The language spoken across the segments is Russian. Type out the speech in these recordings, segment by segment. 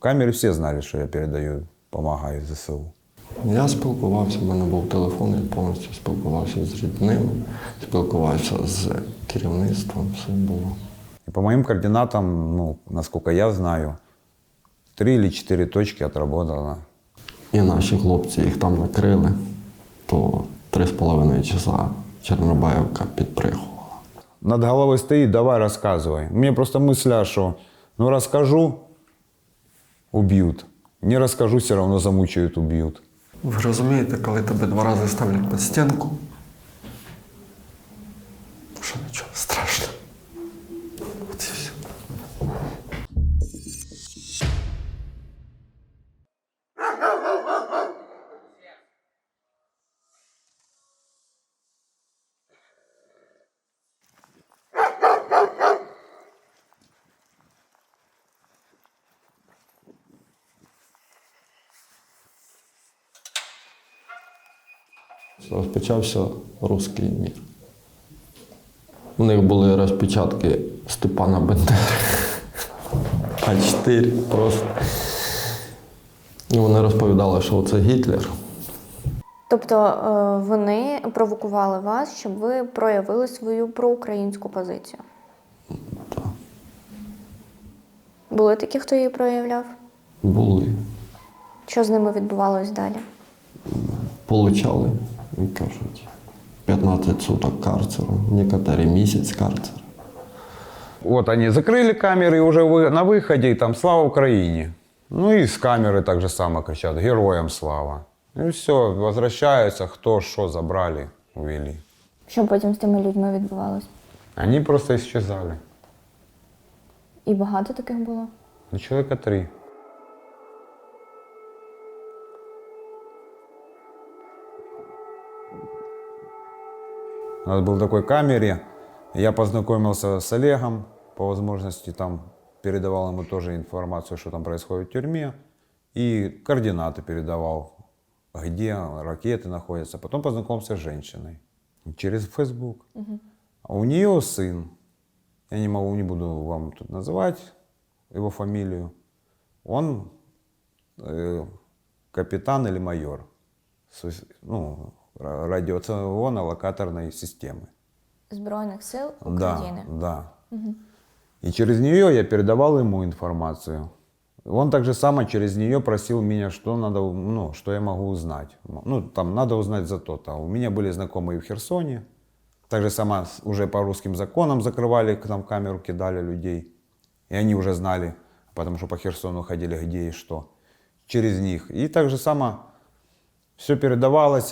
камере все знали, что я передаю, помогаю ЗСУ. Я спілкувався, в мене був телефон, я повністю спілкувався з рідними, спілкувався з керівництвом, все було. И по моим координатам, ну, насколько я знаю, три или четыре точки отработано. І наші хлопці їх там накрили, то три з половиною часа Чорнобаївка підприхувала. Над головой стоит, давай рассказывай. Мне просто мысля, что ну расскажу, убьют. Не расскажу, все равно замучают, убьют. Ви розумієте, коли тебе два рази ставлять під стінку, що нічого страшного. От і все. Розпочався руський мір. У них були розпечатки Степана Бендери. А4 просто. І вони розповідали, що це Гітлер. Тобто е, вони провокували вас, щоб ви проявили свою проукраїнську позицію. Так. Були такі, хто її проявляв? Були. Що з ними відбувалось далі? Получали, кажуть, 15 суток карцеру, некоторі місяць карцеру. Вот они закрыли камеры, и уже вы- на выходе, и там «Слава Украине!». Ну и с камеры так же само кричат «Героям слава!». И все, возвращаются, кто что забрали, увели. Що потім з тими людьми відбувалось? Они просто исчезали. І багато таких було? Ну, человека три. У нас был такой камере. Я познакомился с Олегом, по возможности там передавал ему тоже информацию, что там происходит в тюрьме. И координаты передавал, где ракеты находятся. Потом познакомился с женщиной через Facebook. А у нее сын. Я не могу, не буду вам тут называть его фамилию. Он э, капитан или майор ну, радиационно-локаторной системы. Збройних сил Да, України. да. И через нее я передавал ему информацию. Он так же само через нее просил меня, что надо, ну, что я могу узнать. Ну, там надо узнать за то-то. У меня были знакомые в Херсоне. Так же само с- уже по русским законам закрывали, в камеру кидали людей. И они уже знали, потому что по Херсону ходили, где и что. Через них. И так же само все передавалось,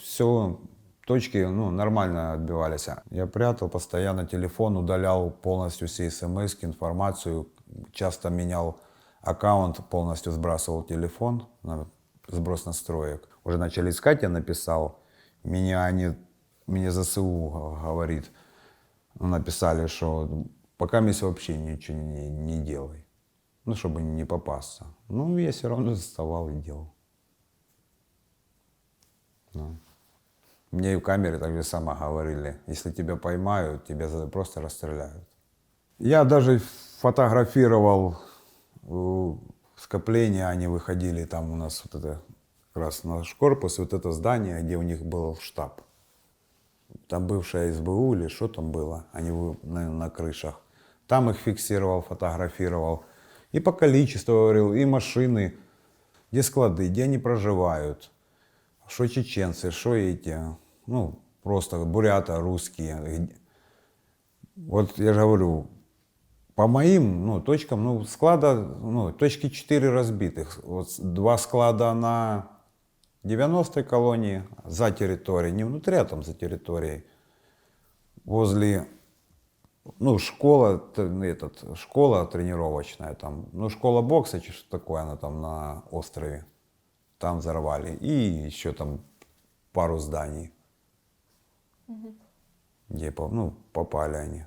все точки ну, нормально отбивались. Я прятал постоянно телефон, удалял полностью все смс, информацию, часто менял аккаунт, полностью сбрасывал телефон на сброс настроек. Уже начали искать, я написал. Меня они, мне ЗСУ говорит, ну, написали, что пока мне вообще ничего не, не делай. Ну, чтобы не попасться. Ну, я все равно заставал и делал. Ну. Мне и в камере так же само говорили, если тебя поймают, тебя просто расстреляют. Я даже фотографировал э, скопление, они выходили, там у нас вот это, как раз наш корпус, вот это здание, где у них был штаб. Там бывшая СБУ или что там было, они на, на крышах. Там их фиксировал, фотографировал. И по количеству говорил, и машины, где склады, где они проживают. Что чеченцы, что эти, ну, просто бурята, русские. Вот я же говорю, по моим ну, точкам, ну, склада, ну, точки 4 разбитых. Вот два склада на 90-й колонии за территорией, не внутри, а там за территорией. Возле, ну, школа, этот, школа тренировочная там, ну, школа бокса, что такое, она там на острове. Там взорвали. И еще там пару зданий, где по- ну, попали они.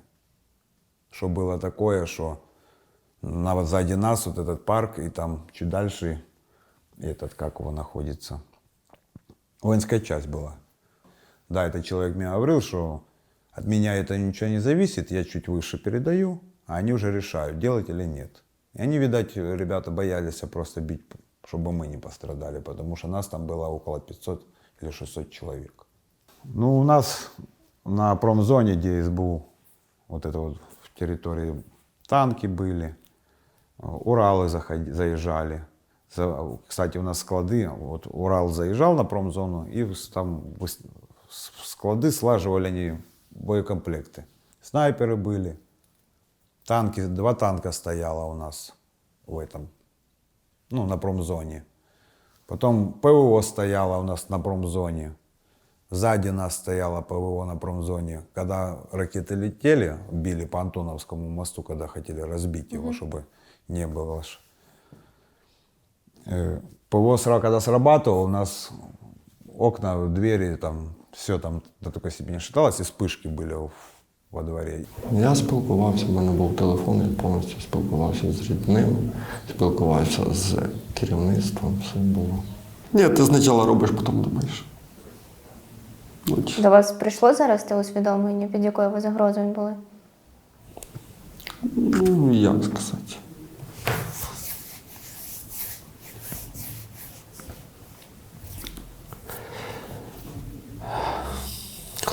Что было такое, что на, вот сзади нас вот этот парк, и там чуть дальше этот, как его находится, воинская часть была. Да, этот человек мне говорил, что от меня это ничего не зависит, я чуть выше передаю, а они уже решают, делать или нет. И они, видать, ребята боялись просто бить, чтобы мы не пострадали, потому что нас там было около 500 или 600 человек. Ну, у нас на промзоне, где СБУ, вот это вот в территории, танки были, Уралы заходи- заезжали. За- Кстати, у нас склады, вот Урал заезжал на промзону, и там склады слаживали они боекомплекты. Снайперы были, танки, два танка стояло у нас в этом, ну, на промзоне. Потом ПВО стояло у нас на промзоне. Сзади нас стояло ПВО на промзоне. Когда ракеты летели, били по Антоновскому мосту, когда хотели разбить его, чтобы не было. Э, ПВО когда срабатывало, у нас окна, двери, там, все там до такой степени шаталось, и вспышки были во дворе. Я спілкувався, в мене був телефон, я повністю спілкувався з рідними, спілкувався з керівництвом, все було. Ні, ти спочатку робиш, потім думаєш. До вас прийшло зараз те усвідомлення, під якою ви загрозою були? Ну, як сказати.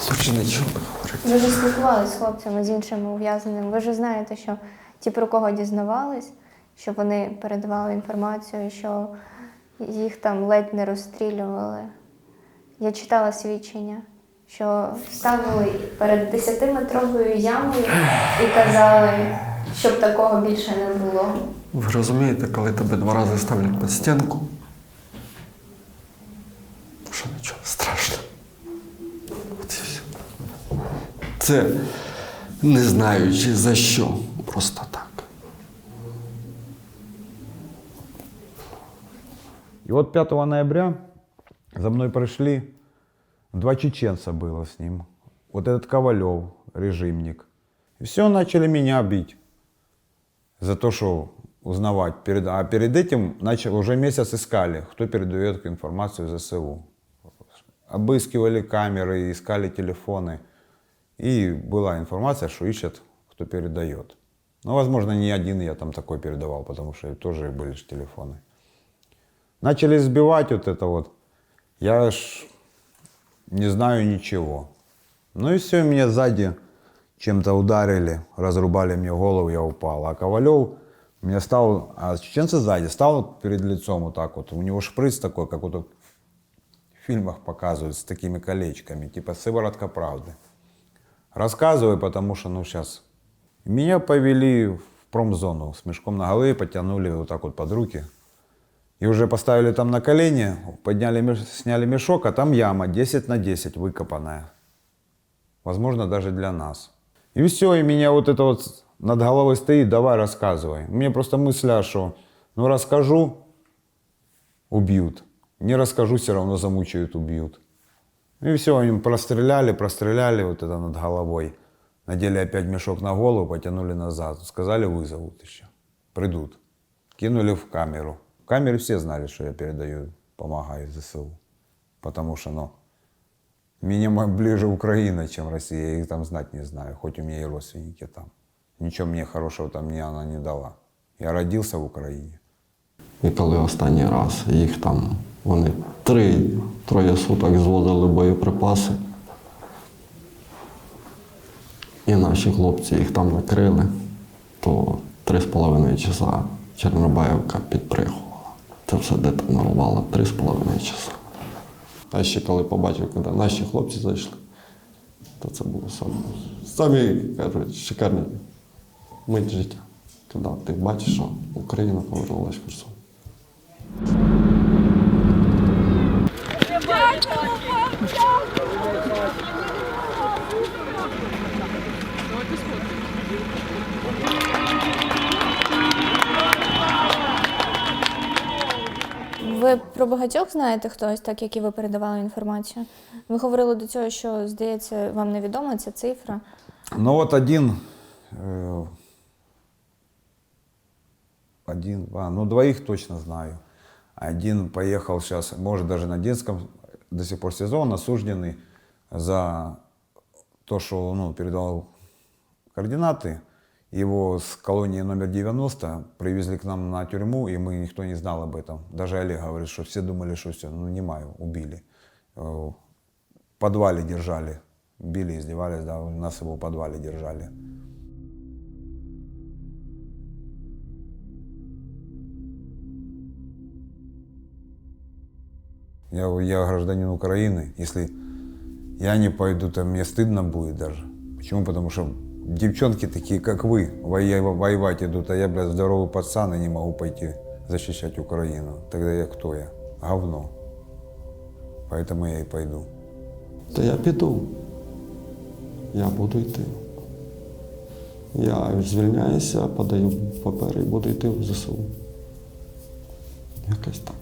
Лучше нічого. Ви ж спілкувалися з хлопцями, з іншими ув'язненими. Ви ж знаєте, що ті, про кого дізнавались, що вони передавали інформацію, що їх там ледь не розстрілювали. Я читала свідчення, що ставили перед 10-метровою ямою і казали, щоб такого більше не було. Ви розумієте, коли тебе два рази ставлять під стінку, Це не знаючи за що, просто так. И вот 5 ноября за мной пришли, два чеченца было с ним. Вот этот Ковалев, режимник. И все, начали меня бить за то, что узнавать. Перед, а перед этим начал, уже месяц искали, кто передает информацию в ЗСУ. Обыскивали камеры, искали телефоны. И была информация, что ищут, кто передает. Ну, возможно, не один я там такой передавал, потому что тоже были же телефоны. Начали сбивать вот это вот. Я ж не знаю ничего. Ну и все, меня сзади чем-то ударили, разрубали мне голову, я упал. А Ковалев меня стал, а чеченцы сзади, стал перед лицом вот так вот. У него шприц такой, как вот в фильмах показывают, с такими колечками, типа сыворотка правды. Рассказываю, потому что, ну, сейчас. Меня повели в промзону с мешком на голове, потянули вот так вот под руки. И уже поставили там на колени, подняли, сняли мешок, а там яма 10 на 10 выкопанная. Возможно, даже для нас. И все, и меня вот это вот над головой стоит, давай рассказывай. Меня просто мысля, что ну расскажу, убьют. Не расскажу, все равно замучают, убьют. И все, они простреляли, простреляли вот это над головой. Надели опять мешок на голову, потянули назад. Сказали, вызовут еще. Придут. Кинули в камеру. В камере все знали, что я передаю, помогаю ЗСУ. Потому что, ну, мо- ближе Украина, чем Россия. Я их там знать не знаю, хоть у меня и родственники там. Ничего мне хорошего там мне она не дала. Я родился в Украине. І коли останній раз їх там, вони три, троє суток звозили боєприпаси. І наші хлопці їх там накрили, то три з половиною часа Чорнобаївка підприхувала. Це все детонувало три з половиною часа. А ще коли побачив, коли наші хлопці зайшли, то це було саме, самі кажуть, шикарні мить життя. Коли ти бачиш, що Україна повернулася в Херсон. Ви про багатьох знаєте хтось, так як і ви передавали інформацію? Ви говорили до цього, що здається, вам невідома ця цифра. Ну вот один, э, один, два, ну двоих точно знаю. Один поехал сейчас, может даже на детском, до сих пор сезон, осужденный за то, что ну, передал координаты Его с колонии номер 90 привезли к нам на тюрьму, и мы никто не знал об этом. Даже Олег говорит, что все думали, что все, ну не маю, убили. Э, В подвале держали, били, издевались, да, нас его в подвале держали. Я, я гражданин Украины. Если я не пойду, то мне стыдно будет даже. Почему? Потому что девчонки такие, как вы, воя- воевать идут, а я, блядь, здоровый пацан и не могу пойти защищать Украину. Тогда я кто я? Говно. Поэтому я и пойду. То я піду. Я буду йти. Я звільняюся, подаю папери і буду йти в ЗСУ. Якось так.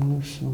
Ну і все.